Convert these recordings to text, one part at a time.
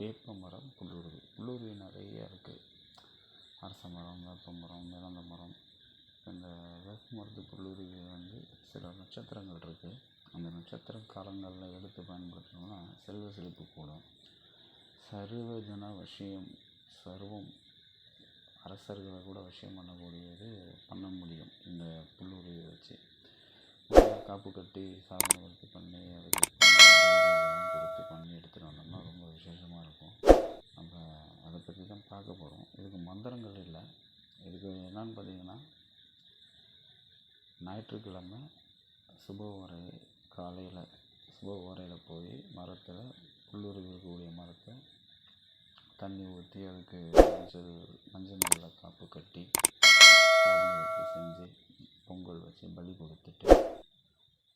வேப்ப மரம் புல்லுருவி புல்லுருவி நிறைய இருக்குது அரச மரம் வேப்ப மரம் இலந்த மரம். இந்த வேப்ப மரத்து புல்லுருவி வந்து சில நட்சத்திரங்கள் இருக்குது அந்த நட்சத்திர காலங்களில் எடுத்து பயன்படுத்தினோம்னா செல்வ செழிப்பு கூடும். சர்வஜன விஷயம் சர்வம் அரசர்களை கூட விஷயம் பண்ணக்கூடியது பண்ண முடியும் இந்த புல்லுருவியை வச்சு. காப்பு கட்டி சாதனை பண்ணி அதுக்கு இதெல்லாம் கொடுத்து பண்ணி எடுத்துகிட்டு வந்தோம்னா ரொம்ப விசேஷமாக இருக்கும் நம்ம அதை பற்றி தான் பார்க்க போகிறோம் இதுக்கு மந்திரங்கள் இல்லை. இதுக்கு என்னன்னு பார்த்தீங்கன்னா ஞாயிற்றுக்கிழமை சுப ஓரை காலையில் சுப ஓரையில் போய் மரத்தில் புல்லுருவி இருக்கக்கூடிய மரத்தை தண்ணி ஊற்றி அதுக்கு மஞ்சள் மஞ்சள் நல்ல காப்பு கட்டி சாதனை வச்சு செஞ்சு பொங்கல் வச்சு பலி கொடுத்துட்டு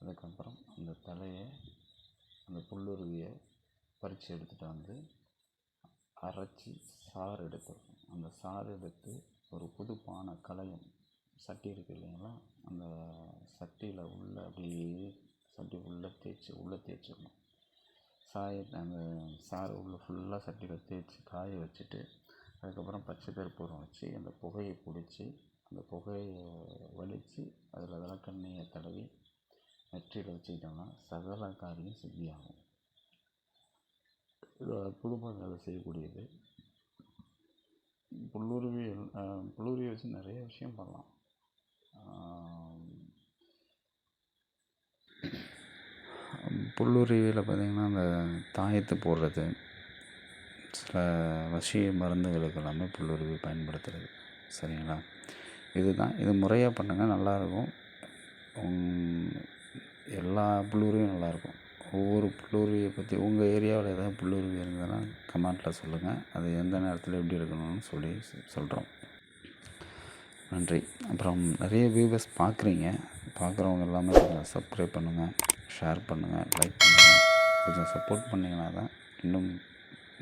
அதுக்கப்புறம் அந்த தலையை அந்த புல்லுருவியை பறித்து எடுத்துகிட்டு வந்து அரைச்சி சாறு எடுத்துடணும் அந்த சாறு எடுத்து ஒரு புது பானை கலையம் சட்டி இருக்குது இல்லைங்களா? அந்த சட்டியில் உள்ள அப்படியே சட்டி உள்ளே தேய்ச்சி உள்ளே தேய்ச்சிடணும். சாய அந்த சாறு உள்ள ஃபுல்லாக சட்டியில் தேய்ச்சி காய வச்சுட்டு அதுக்கப்புறம் பச்சை கற்பூரம் வச்சு அந்த புகையை பிடிச்சி அந்த புகையை வலித்து அதில் விளக்கெண்ணெயை தடவி நெற்றியில் வச்சுக்கிட்டோம்னா சகல காரியம் சித்தியாகும். இது குடும்பங்களில் செய்யக்கூடியது. புல்லுருவி புல்லுருவி வச்சு நிறைய விஷயம் பண்ணலாம். புல்லுருவியில் பார்த்திங்கன்னா அந்த தாயத்து போடுறது சில வசிய மருந்துகளுக்கு எல்லாமே புல்லுருவி பயன்படுத்துகிறது சரிங்களா? இதுதான். இது முறையாக பண்ணுங்கள் நல்லாயிருக்கும் எல்லா புல்லுருவியும் நல்லாயிருக்கும் ஒவ்வொரு புல்லுருவியை பற்றி உங்கள் ஏரியாவில் ஏதாவது புல்லுருவி இருந்ததுன்னா கமெண்ட்டில் சொல்லுங்கள் அது எந்த நேரத்தில் எப்படி இருக்கணும்னு சொல்லி சொல்கிறோம் நன்றி. அப்புறம் நிறைய வியூவர்ஸ் பார்க்குறீங்க பார்க்குறவங்க எல்லாமே கொஞ்சம் சப்ஸ்கிரைப் பண்ணுங்கள் ஷேர் பண்ணுங்கள் லைக் பண்ணுங்கள் கொஞ்சம் சப்போர்ட் பண்ணிங்கன்னா தான் இன்னும்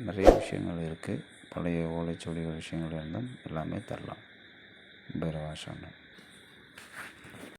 நிறைய விஷயங்கள் இருக்குது பழைய ஓலைச்சுவடிகள் விஷயங்கள் இருந்தும் எல்லாமே தரலாம். பைரவாசனம்